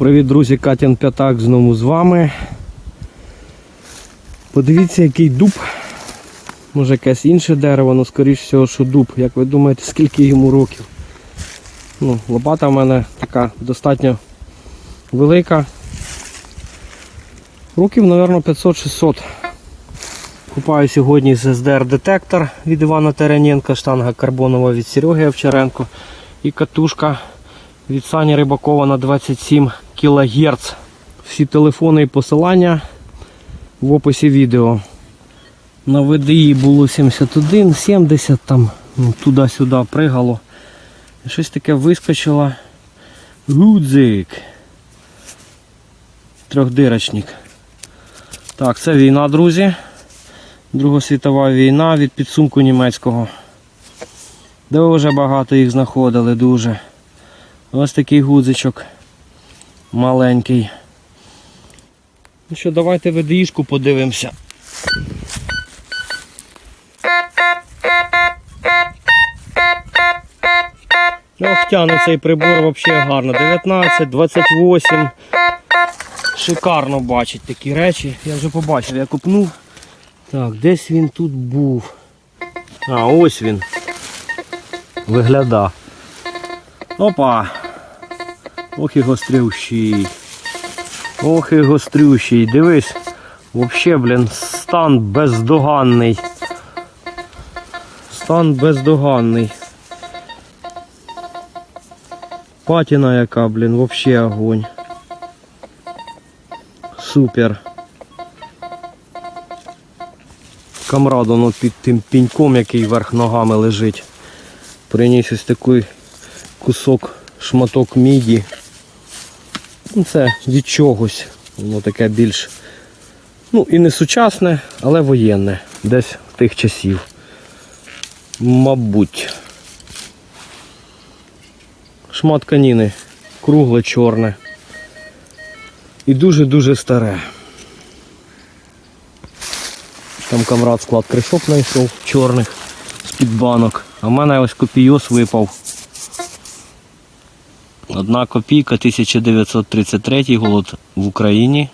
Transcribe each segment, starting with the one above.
Привіт, друзі, Катян П'ятак знову з вами. Подивіться, який дуб. Може якесь інше дерево, але скоріш всього, що дуб. Як ви думаєте, скільки йому років? Ну, лопата в мене така достатньо велика. Років, мабуть, 500-600. Купаю сьогодні з SDR-детектор від Івана Терененка, штанга карбонова від Сереги Овчаренко і катушка від Сані Рибакова на 27 кГц. Всі телефони і посилання в описі відео. На VDI було 71, 70 там ну, туди-сюди пригало. Щось таке вискочило. Гудзик. Трьохдирочник. Так, це війна, друзі. Друга світова війна від підсумку німецького. Дуже багато їх знаходили, дуже. Ось такий гудзичок маленький. Ну що, давайте ВДІшку подивимося. Ох, тяне цей прибор взагалі гарно. 19, 28. Шикарно бачить такі речі. Я вже побачив, я купнув. Так, десь він тут був. А, ось він. Вигляда. Опа! Ох і гострющий. Ох і гострющий. Дивись. Вообще, блін, стан бездоганний. Стан бездоганний. Патіна яка, блін, вообще огонь. Супер. Камрад воно під тим піньком, який верх ногами лежить. Приніс ось такий кусок, шматок міді. Ну, Це від чогось. Воно таке більш, ну і не сучасне, але воєнне. Десь тих часів. Мабуть. Шмат каніни. Кругле, чорне. І дуже-дуже старе. Там камрад склад кришок знайшов чорних з-під банок. А в мене ось копійос випав. Одна копійка 1933 голод в Україні.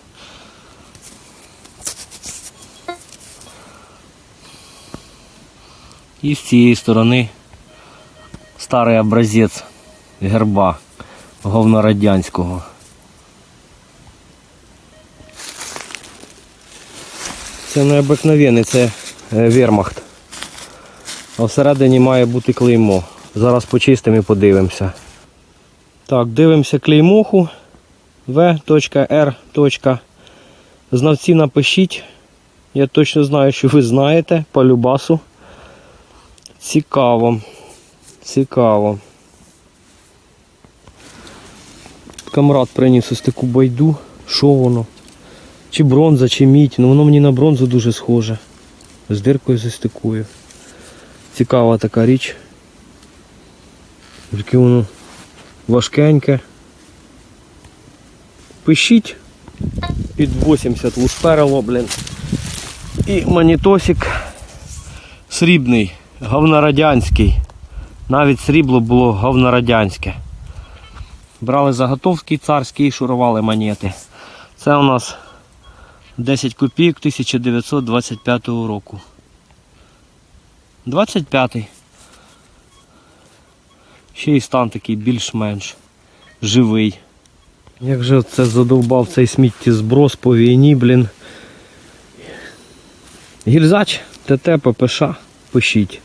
І з цієї сторони старий образець герба говнорадянського. Це не обикновений, це е, вермахт. А всередині має бути клеймо. Зараз почистимо і подивимося. Так, дивимося клеймоху v.r. Знавці напишіть. Я точно знаю, що ви знаєте по любасу. Цікаво. Цікаво. Камрад приніс ось таку байду. Що воно? Чи бронза, чи мідь. Ну воно мені на бронзу дуже схоже. З диркою з такою. Цікава така річ. Тільки воно важкеньке. Пишіть під 80 лушперило, блін. І монітосик срібний, говнорадянський. Навіть срібло було говнорадянське. Брали заготовки царські і шурували монети. Це у нас 10 копійок 1925 року. 25-й. Ще й стан такий більш-менш живий. Як же це задовбав цей сміттєзброс по війні, блін. Гільзач, ТТ, ППШ, пишіть.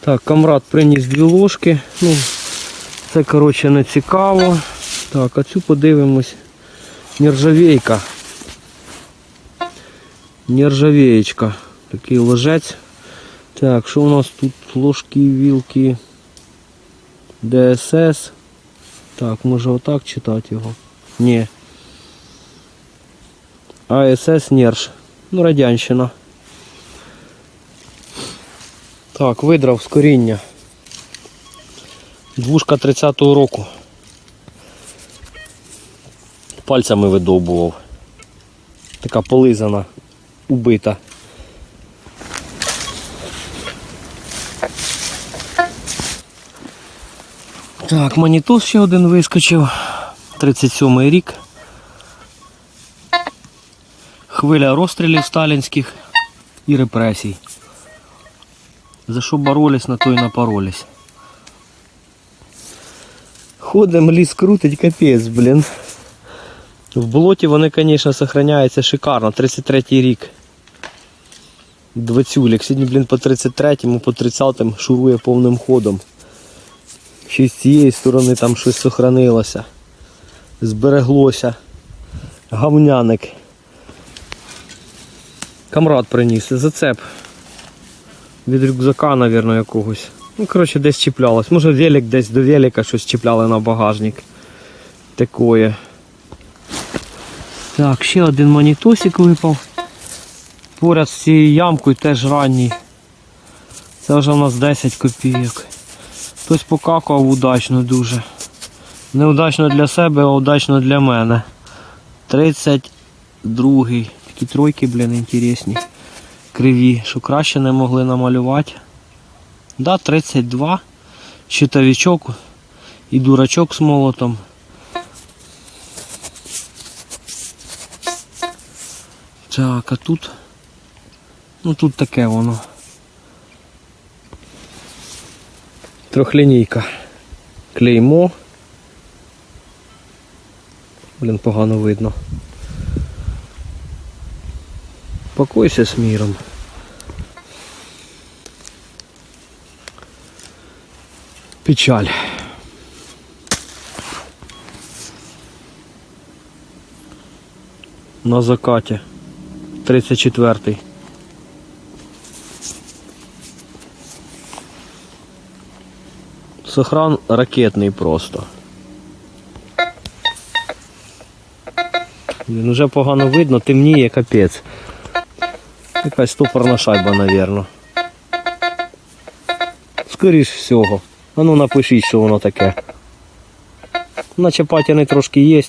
Так, камрад приніс дві ложки. Ну, це, коротше, не цікаво. Так, а цю подивимось. Нержавейка. Нержавеєчка. Такий ложець. Так, що у нас тут ложки, вілки, ДСС. Так, може отак читати його? Ні. АСС Нерж. Ну, радянщина. Так, видрав з коріння. Двушка 30-го року. Пальцями видовбував. Така полизана, убита. Так, монітор ще один вискочив. 37 рік. Хвиля розстрілів сталінських і репресій. За що боролись, на то і напоролись. Ходим, ліс крутить, капець, блін. В болоті вони, звісно, зберігаються шикарно. 33-й рік. Двацюлік. Сьогодні, блін, по 33-му, по 30-му шурує повним ходом. Ще з цієї сторони там щось сохранилося. Збереглося. Гавняник. Камрад приніс. Зацеп. Від рюкзака, мабуть, якогось. Ну, коротше, десь чіплялось. Може велик десь до велика щось чіпляли на багажник. Такое. Так, ще один монітосик випав. Поряд з цією ямкою теж ранній. Це вже у нас 10 копійок. Хтось покакав удачно дуже. Неудачно для себе, а удачно для мене. 32-й. Такі тройки, блін, інтересні. Криві, що краще не могли намалювати. Да, 32. Щитовичок і дурачок з молотом. Так, а тут. Ну тут таке воно. Трьохлінійка. Клеймо. Блін, погано видно. Покойся з міром. Печаль. На закаті. 34-й. Сохран ракетний просто. Він вже погано видно, темніє капець. Якась стопорна шайба, навірно. Скоріш всього. А ну напишіть, що воно таке. Наче патіни трошки є.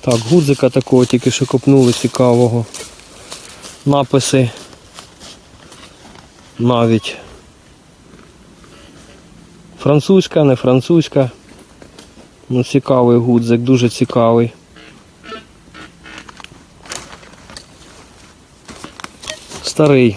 Так, гудзика такого тільки що копнули цікавого. Написи. Навіть. Французька, не французька. Ну, цікавий гудзик, дуже цікавий. Старий.